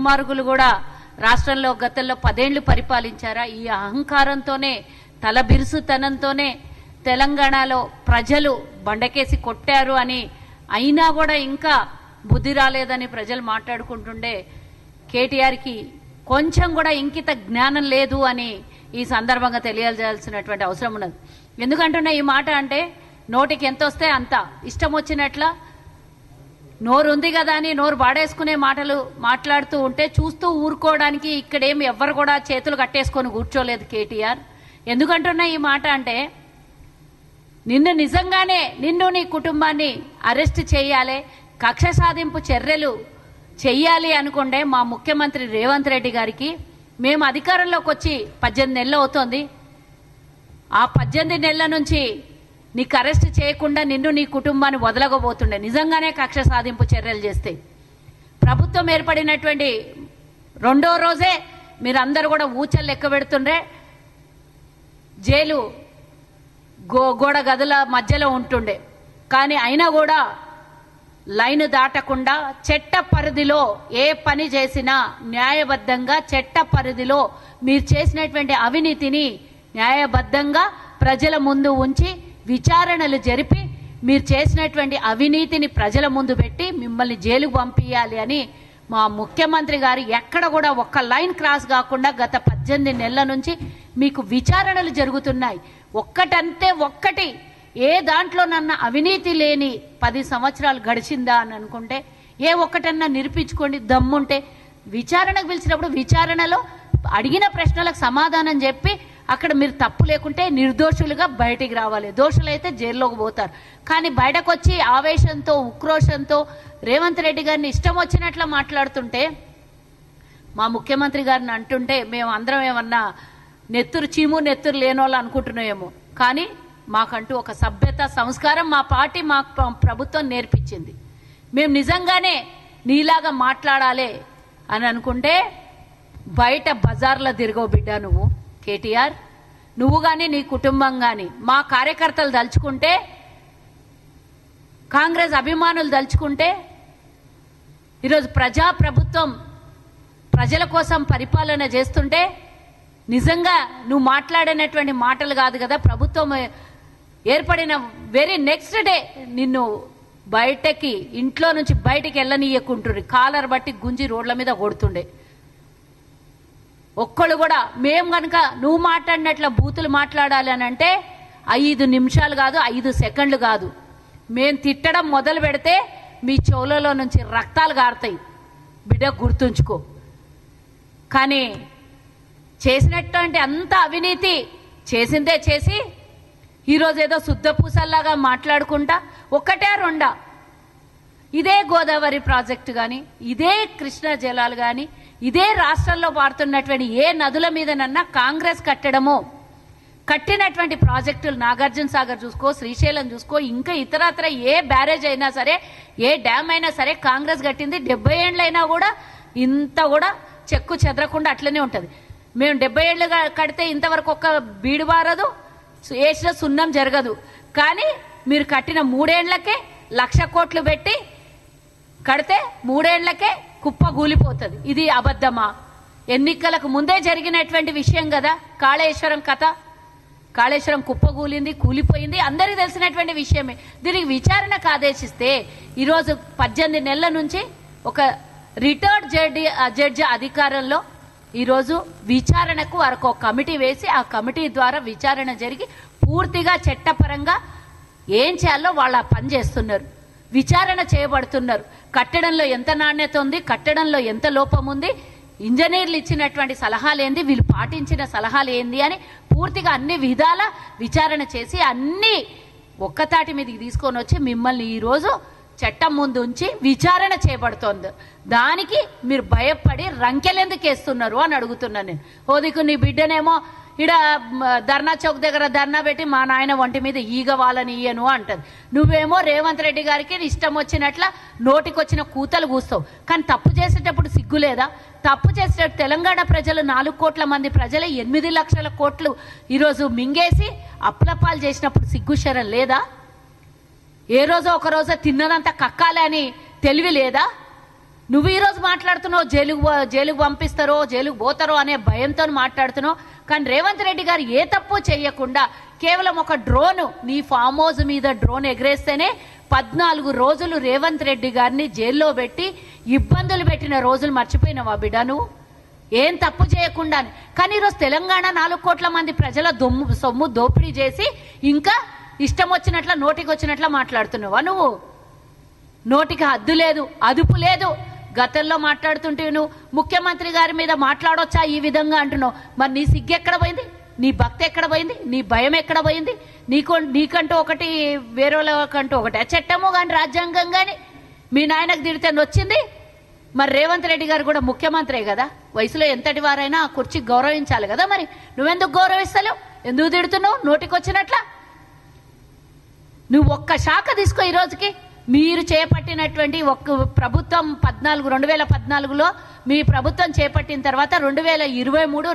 దుర్మార్గులు కూడా రాష్ట్రంలో గతంలో పదేళ్ళు పరిపాలించారా? ఈ అహంకారంతోనే తల బిరుసుతనంతోనే తెలంగాణలో ప్రజలు బండకేసి కొట్టారు అని అయినా కూడా ఇంకా బుద్ధి రాలేదని ప్రజలు మాట్లాడుకుంటుండే కేటీఆర్కి కొంచెం కూడా ఇంకిత జ్ఞానం లేదు అని ఈ సందర్భంగా తెలియజేయాల్సినటువంటి అవసరం ఉన్నది. ఎందుకంటున్నా ఈ మాట అంటే నోటికి ఎంత వస్తే అంత. ఇష్టం వచ్చినట్ల నోరు ఉంది కదా అని నోరు పాడేసుకునే మాటలు మాట్లాడుతూ ఉంటే చూస్తూ ఊరుకోవడానికి ఇక్కడేమి ఎవ్వరు కూడా చేతులు కట్టేసుకొని కూర్చోలేదు కేటీఆర్. ఎందుకంటున్నా ఈ మాట అంటే నిన్ను నిజంగానే నిన్ను నీ కుటుంబాన్ని అరెస్ట్ చేయాలి కక్ష సాధింపు చర్యలు చెయ్యాలి అనుకుంటే మా ముఖ్యమంత్రి రేవంత్ రెడ్డి గారికి మేము అధికారంలోకి వచ్చి పద్దెనిమిది నెలలు అవుతోంది. ఆ పద్దెనిమిది నెలల నుంచి నీకు అరెస్ట్ చేయకుండా నిన్ను నీ కుటుంబాన్ని వదలగబోతుండే. నిజంగానే కక్ష సాధింపు చర్యలు చేస్తే. ప్రభుత్వం ఏర్పడినటువంటి రెండో రోజే మీరందరూ కూడా ఊచలు లెక్క పెడుతుండ్రే. జైలు గో గోడ గదుల మధ్యలో ఉంటుండే. కానీ అయినా కూడా లైన్ దాటకుండా చట్ట పరిధిలో ఏ పని చేసినా న్యాయబద్ధంగా చట్ట పరిధిలో మీరు చేసినటువంటి అవినీతిని న్యాయబద్ధంగా ప్రజల ముందు ఉంచి విచారణలు జరిపి మీరు చేసినటువంటి అవినీతిని ప్రజల ముందు పెట్టి మిమ్మల్ని జైలుకు పంపించాలి అని మా ముఖ్యమంత్రి గారు ఎక్కడ కూడా ఒక్క లైన్ క్రాస్ కాకుండా గత పద్దెనిమిది నెలల నుంచి మీకు విచారణలు జరుగుతున్నాయి. ఒక్కటంతే ఒక్కటి ఏ దాంట్లోనన్నా అవినీతి లేని పది సంవత్సరాలు గడిచిందా అని అనుకుంటే ఏ ఒక్కటన్నా నిరూపించుకోండి దమ్ముంటే. విచారణకు పిలిచినప్పుడు విచారణలో అడిగిన ప్రశ్నలకు సమాధానం చెప్పి అక్కడ మీరు తప్పు లేకుంటే నిర్దోషులుగా బయటికి రావాలి. దోషులైతే జైల్లోకి పోతారు. కానీ బయటకు వచ్చి ఆవేశంతో ఉక్రోషంతో రేవంత్ రెడ్డి గారిని ఇష్టం వచ్చినట్లు మాట్లాడుతుంటే మా ముఖ్యమంత్రి గారిని అంటుంటే మేము అందరం ఏమన్నా నెత్తురు చీము నెత్తురు లేనోళ్ళు అనుకుంటున్నామేమో కానీ మాకంటూ ఒక సభ్యత సంస్కారం మా పార్టీ మా ప్రభుత్వం నేర్పించింది. మేము నిజంగానే నీలాగా మాట్లాడాలి అని అనుకుంటే బయట బజార్లో తిరగవు బిడ్డ నువ్వు. కేటీఆర్ నువ్వు కానీ నీ కుటుంబం కానీ మా కార్యకర్తలు దలుచుకుంటే కాంగ్రెస్ అభిమానులు దలుచుకుంటే ఈరోజు ప్రజా ప్రభుత్వం ప్రజల కోసం పరిపాలన చేస్తుంటే నిజంగా నువ్వు మాట్లాడినటువంటి మాటలు కాదు కదా ప్రభుత్వం ఏర్పడిన వెరీ నెక్స్ట్ డే నిన్ను బయటకి ఇంట్లో నుంచి బయటికి వెళ్ళనీయకుంటుండ్రి కాలర్ బట్టి గుంజి రోడ్ల మీద కొడుతుండే. ఒక్కళ్ళు కూడా మేము కనుక నువ్వు మాట్లాడినట్ల బూతులు మాట్లాడాలి అని అంటే ఐదు నిమిషాలు కాదు ఐదు సెకండ్లు కాదు. మేము తిట్టడం మొదలు పెడితే మీ చెవులలో నుంచి రక్తాలు గారుతాయి. బిడ్డ గుర్తుంచుకో. కానీ చేసినటువంటి అంత అవినీతి. చేసిందే చేసి ఈరోజు ఏదో శుద్ధ పూసల్లాగా మాట్లాడుకుంటా ఒక్కటే రెండా. ఇదే గోదావరి ప్రాజెక్టు కానీ ఇదే కృష్ణా జలాలు కానీ ఇదే రాష్ట్రంలో పారుతున్నటువంటి ఏ నదుల మీదనన్నా కాంగ్రెస్ కట్టడమో కట్టినటువంటి ప్రాజెక్టులు నాగార్జున సాగర్ చూసుకో శ్రీశైలం చూసుకో ఇంకా ఇతరత్ర ఏ బ్యారేజ్ అయినా సరే ఏ డ్యామ్ అయినా సరే కాంగ్రెస్ కట్టింది. డెబ్బై అయినా కూడా ఇంత కూడా చెక్కు చెదరకుండా అట్లనే ఉంటుంది. మేము డెబ్బై ఏళ్ళు కడితే ఇంతవరకు ఒక్క బీడు బారదు వేసిన సున్నం జరగదు. కానీ మీరు కట్టిన మూడేండ్లకే లక్ష కోట్లు పెట్టి కడితే మూడేళ్ళకే కుప్పగూలిపోతుంది ఇది అబద్ధమా? ఎన్నికలకు ముందే జరిగినటువంటి విషయం కదా? కాళేశ్వరం కథ. కాళేశ్వరం కుప్పగూలింది కూలిపోయింది అందరికీ తెలిసినటువంటి విషయమే. దీనికి విచారణకు ఆదేశిస్తే ఈరోజు పద్దెనిమిది నెలల నుంచి ఒక రిటైర్డ్ జడ్జి జడ్జి అధికారంలో ఈరోజు విచారణకు వారికి ఒక కమిటీ వేసి ఆ కమిటీ ద్వారా విచారణ జరిగి పూర్తిగా చట్టపరంగా ఏం చేయాలో వాళ్ళ పని చేస్తున్నారు. విచారణ చేయబడుతున్నారు. కట్టడంలో ఎంత నాణ్యత ఉంది? కట్టడంలో ఎంత లోపం ఉంది? ఇంజనీర్లు ఇచ్చినటువంటి సలహాలు ఏంది వీళ్ళు పాటించిన సలహాలు ఏంది అని పూర్తిగా అన్ని విధాల విచారణ చేసి అన్ని ఒక్కతాటి మీదకి తీసుకొని వచ్చి మిమ్మల్ని ఈరోజు చట్టం ముందు ఉంచి విచారణ చేయబడుతోంది. దానికి మీరు భయపడి రంకెలెందుకు వేస్తున్నారు అని అడుగుతున్నాను నేను. ఓదికు నీ బిడ్డనేమో ఇడ ధర్నా చౌక్ దగ్గర ధర్నా పెట్టి మా నాయన ఒంటి మీద ఈగ వాళ్ళని ఇయ్యను అంటది. నువ్వేమో రేవంత్ రెడ్డి గారికి ఇష్టం వచ్చినట్ల నోటికొచ్చిన కూతలు కూస్తావు. కానీ తప్పు చేసేటప్పుడు సిగ్గు లేదా? తప్పు చేసేటప్పుడు తెలంగాణ ప్రజలు నాలుగు కోట్ల మంది ప్రజలు ఎనిమిది లక్షల కోట్లు ఈరోజు మింగేసి అప్లపాలు చేసినప్పుడు సిగ్గుశరం లేదా? ఏ రోజో ఒక రోజు తిన్నదంతా కక్కాలి అని తెలివి లేదా? నువ్వు ఈరోజు మాట్లాడుతున్నావు జైలుకు జైలుకు పంపిస్తారో జైలుకు పోతారో అనే భయంతో మాట్లాడుతున్నావు. కానీ రేవంత్ రెడ్డి గారు ఏ తప్పు చేయకుండా కేవలం ఒక డ్రోన్ నీ ఫామ్ హౌస్ మీద డ్రోన్ ఎగరేస్తేనే పద్నాలుగు రోజులు రేవంత్ రెడ్డి గారిని జైల్లో పెట్టి ఇబ్బందులు పెట్టిన రోజులు మర్చిపోయినావా బిడ్డ నువ్వు? ఏం తప్పు చేయకుండా కానీ ఈరోజు తెలంగాణ నాలుగు కోట్ల మంది ప్రజల దొమ్ము సొమ్ము దోపిడీ చేసి ఇంకా ఇష్టం వచ్చినట్ల నోటికి వచ్చినట్ల మాట్లాడుతున్నావా నువ్వు? నోటికి హద్దు లేదు అదుపు లేదు. గతంలో మాట్లాడుతుంటే నువ్వు ముఖ్యమంత్రి గారి మీద మాట్లాడొచ్చా ఈ విధంగా అంటున్నావు? మరి నీ సిగ్గు ఎక్కడ పోయింది? నీ భక్తి ఎక్కడ పోయింది? నీ భయం ఎక్కడ పోయింది? నీకో నీకంటూ ఒకటి వేరేకంటూ ఒకటి. ఆ చట్టము కానీ రాజ్యాంగం కానీ మీ నాయనకు తిడితే వచ్చింది మరి రేవంత్ రెడ్డి గారు కూడా ముఖ్యమంత్రే కదా? వయసులో ఎంతటి వారైనా ఆ కుర్చీ గౌరవించాలి కదా మరి? నువ్వెందుకు గౌరవిస్తలేవు? ఎందుకు తిడుతున్నావు? నోటికి వచ్చినట్లా నువ్వు ఒక్క శాఖ తీసుకో ఈ రోజుకి. మీరు చేపట్టినటువంటి ఒక ప్రభుత్వం పద్నాలుగు రెండు వేల పద్నాలుగులో మీ ప్రభుత్వం చేపట్టిన తర్వాత రెండు వేల ఇరవై మూడు